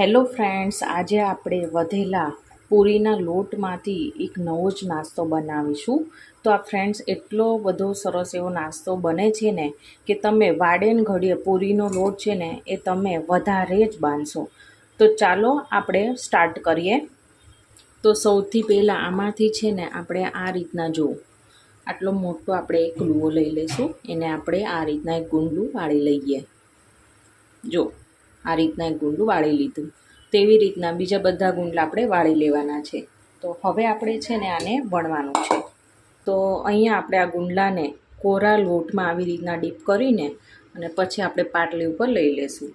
Hello friends, આજે આપણે વધેલા પૂરીના લોટમાંથી એક નવો જ નાસ્તો બનાવીશું. તો આ ફ્રેન્ડ્સ, એટલો બધો સરસ એવો નાસ્તો બને છે ને કે તમે વાડેન ઘડીએ પૂરીનો લોટ છે ને એ તમે વધારે જ બાંધશો. તો ચાલો આપણે સ્ટાર્ટ કરીએ. તો સૌથી પહેલાં આમાંથી છે ને આપણે આ રીતના જો આટલો મોટો આપણે એક લુઓ લઈ લઈશું. એને આપણે આ રીતના એક ગુંડલું વાળી લઈએ. જો આ રીતના એક ગુંડું વાળી લીધું. તેવી રીતના બીજા બધા ગુંડલા આપણે વાળી લેવાના છે. તો હવે આપણે છે ને આને વણવાનું છે. તો અહીંયા આપણે આ ગુંડલાને કોરા લોટમાં આવી રીતના ડીપ કરીને અને પછી આપણે પાટલી ઉપર લઈ લેશું.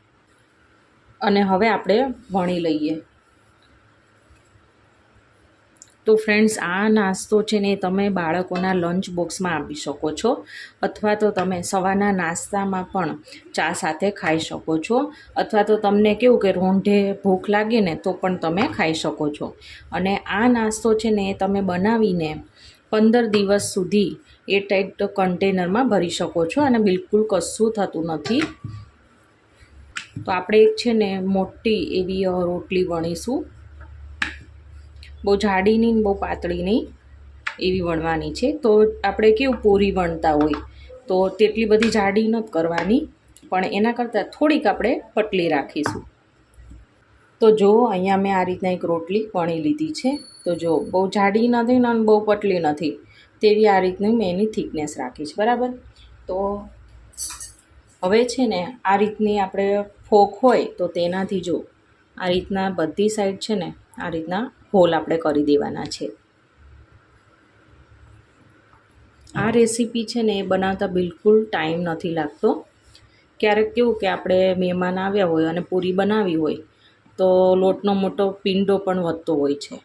અને હવે આપણે વણી લઈએ. તો ફ્રેન્ડ્સ આ નાસ્તો છે ને તમે બાળકોના લંચ બોક્સમાં આપી શકો છો. અથવા તો તમે સવારના નાસ્તામાં પણ ચા સાથે ખાઈ શકો છો. અથવા તો તમને કેવું કે રોંઢે ભૂખ લાગે ને તો પણ તમે ખાઈ શકો છો. અને આ નાસ્તો છે ને તમે બનાવીને પંદર દિવસ સુધી એ ટાઈટ કન્ટેનરમાં ભરી શકો છો અને બિલકુલ કશું થતું નથી. તો આપણે એક છે ને મોટી એવી રોટલી વણીશું. બહુ જાડી નહીં બહુ પાતળી નહીં એવી વણવાની છે. તો આપણે કેવું પૂરી વણતા હોય તો તેટલી બધી જાડી નથી કરવાની, પણ એના કરતાં થોડીક આપણે પટલી રાખીશું. તો જો અહીંયા મેં આ રીતના એક રોટલી વણી લીધી છે. તો જો બહુ જાડી નથી ને બહુ પટલી નથી તેવી આ રીતની મેં એની થિકનેસ રાખી છે. બરાબર? તો હવે છે ને આ રીતની આપણે ફોક હોય તો તેનાથી જો આ રીતના બધી સાઈડ છે ને આ રીતના હોલ આપણે કરી દેવાના છે. આ રેસીપી છે ને એ બનાવતા બિલકુલ ટાઈમ નથી લાગતો. ક્યારેક કેવું કે આપણે મહેમાન આવ્યા હોય અને પૂરી બનાવી હોય, તો લોટનો મોટો પિંડો પણ વધતો હોય છે.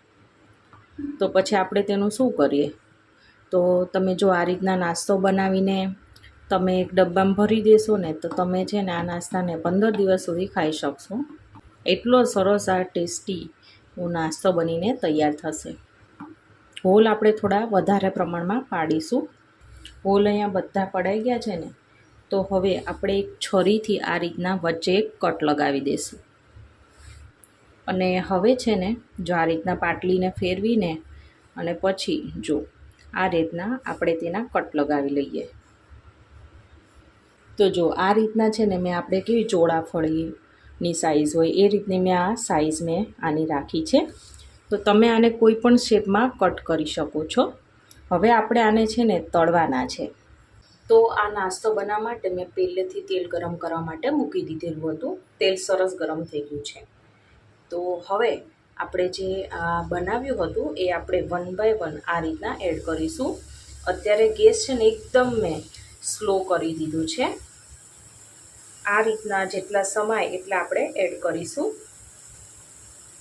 તો પછી આપણે તેનું શું કરીએ? તો તમે જો આ રીતના નાસ્તો બનાવીને તમે એક ડબ્બામાં ભરી દેશો ને, તો તમે છે ને આ નાસ્તાને પંદર દિવસ સુધી ખાઈ શકશો. એટલો સરસ આ ટેસ્ટી નાસ્તો બનીને તૈયાર થશે. હોલ આપણે થોડા વધારે પ્રમાણમાં પાડીશું. હોલ અહીંયા બધા પડાઈ ગયા છે ને, તો હવે આપણે એક છરીથી આ રીતના વચ્ચે એક કટ લગાવી દઈશું. અને હવે છે ને, જો આ રીતના પાટલીને ફેરવીને અને પછી જો, આ રીતના આપણે તેના કટ લગાવી લઈએ. તો જો આ રીતના છે ને, મેં આપણે કેવી ચોળાફળીની સાઈઝ હોય, એ રીતની મેં આ સાઈઝ મેં આની રાખી છે. તો તમે આને કોઈ પણ શેપમાં કટ કરી શકો છો. હવે આપણે આને છે ને તળવાના છે. તો આ નાસ્તો બનાવવા માટે મેં પહેલેથી તેલ ગરમ કરવા માટે મૂકી દીધેલું હતું. તેલ સરસ ગરમ થઈ ગયું છે. તો હવે આપણે જે આ બનાવ્યું હતું, એ આપણે વન બાય વન આ રીતના એડ કરીશું. અત્યારે ગેસ છે ને એકદમ મેં સ્લો કરી દીધું છે. આ રીતના જેટલા સમાય એટલા આપણે એડ કરીશું.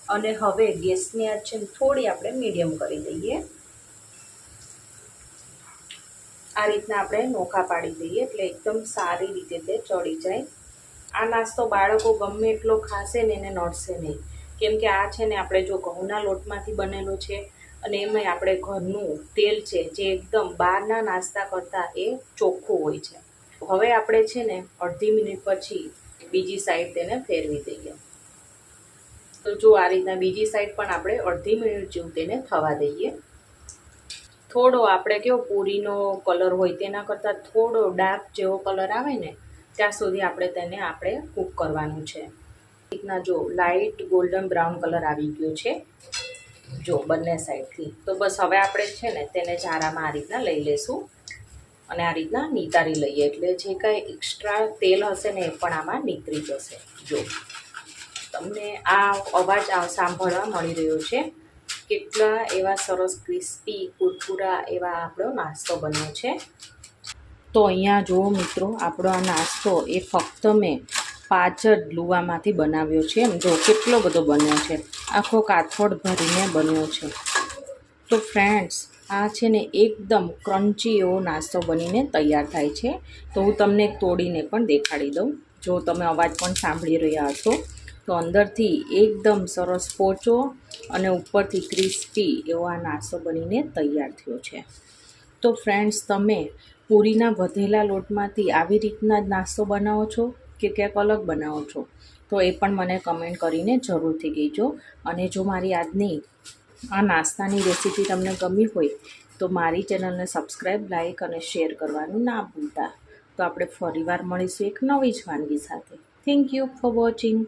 અને હવે ગેસની આંચ છે થોડી આપણે મીડિયમ કરી દઈએ. આ રીતના આપણે નોખા પાડી દઈએ એટલે એકદમ સારી રીતે તે ચડી જાય. આ નાસ્તો બાળકો ગમે એટલો ખાશે ને એને નડશે નહીં. કેમ કે આ છે ને આપણે જો ઘઉંના લોટમાંથી બનેલો છે અને એમાંય આપણે ઘરનું તેલ છે જે એકદમ બહારના નાસ્તા કરતાં એ ચોખ્ખું હોય છે. હવે આપણે છે ને અડધી મિનિટ પછી બીજી સાઈડ તેને ફેરવી દઈએ. તો જો આ રીતના બીજી સાઈડ પણ આપણે અડધી મિનિટ જેવું તેને થવા દઈએ. થોડો આપણે કેવો પૂરીનો કલર હોય તેના કરતાં થોડો ડાર્ક જેવો કલર આવે ને, ત્યાં સુધી આપણે તેને આપણે કૂક કરવાનું છે. રીતના જો લાઇટ ગોલ્ડન બ્રાઉન કલર આવી ગયો છે, જો બંને સાઈડથી તો બસ હવે આપણે છે ને તેને જારામાં આ રીતના લઈ લેશું. અને આ રીતના નિતારી લઈએ. એટલે જે કાંઈ એક્સ્ટ્રા તેલ હશે ને એ પણ આમાં નીતરી જશે. જો તમને આ અવાજ સાંભળવા મળી રહ્યો છે. કેટલા એવા સરસ ક્રિસ્પી કુરકુરા એવા આપણો નાસ્તો બન્યો છે. તો અહીંયા જુઓ મિત્રો, આપણો આ નાસ્તો એ ફક્ત મેં પાંચ જ લુવામાંથી બનાવ્યો છે. એમ જો કેટલો બધો બન્યો છે. આખો કાથોડ ભરીને બન્યો છે. તો ફ્રેન્ડ્સ આ છે ને એકદમ ક્રન્ચી એવો નાસ્તો બનીને તૈયાર થાય છે. તો હું તમને તોડીને પણ દેખાડી દઉં. જો તમે અવાજ પણ સાંભળી રહ્યા હશો, તો અંદરથી એકદમ સરસ પોચો અને ઉપરથી ક્રિસ્પી એવો આ નાસ્તો બનીને તૈયાર થયો છે. તો ફ્રેન્ડ્સ તમે પૂરીના વધેલા લોટમાંથી આવી રીતના જ નાસ્તો બનાવો છો કે ક્યાંક અલગ બનાવો છો? તો એ પણ મને કમેન્ટ કરીને જરૂરથી કહેજો. અને જો મારી આજની આ નાસ્તાની રેસીપી તમને ગમી હોય તો મારી ચેનલને સબસ્ક્રાઈબ લાઇક અને શેર કરવાનું ના ભૂલતા. તો આપણે ફરીવાર મળીશું એક નવી જ વાનગી સાથે. Thank you for watching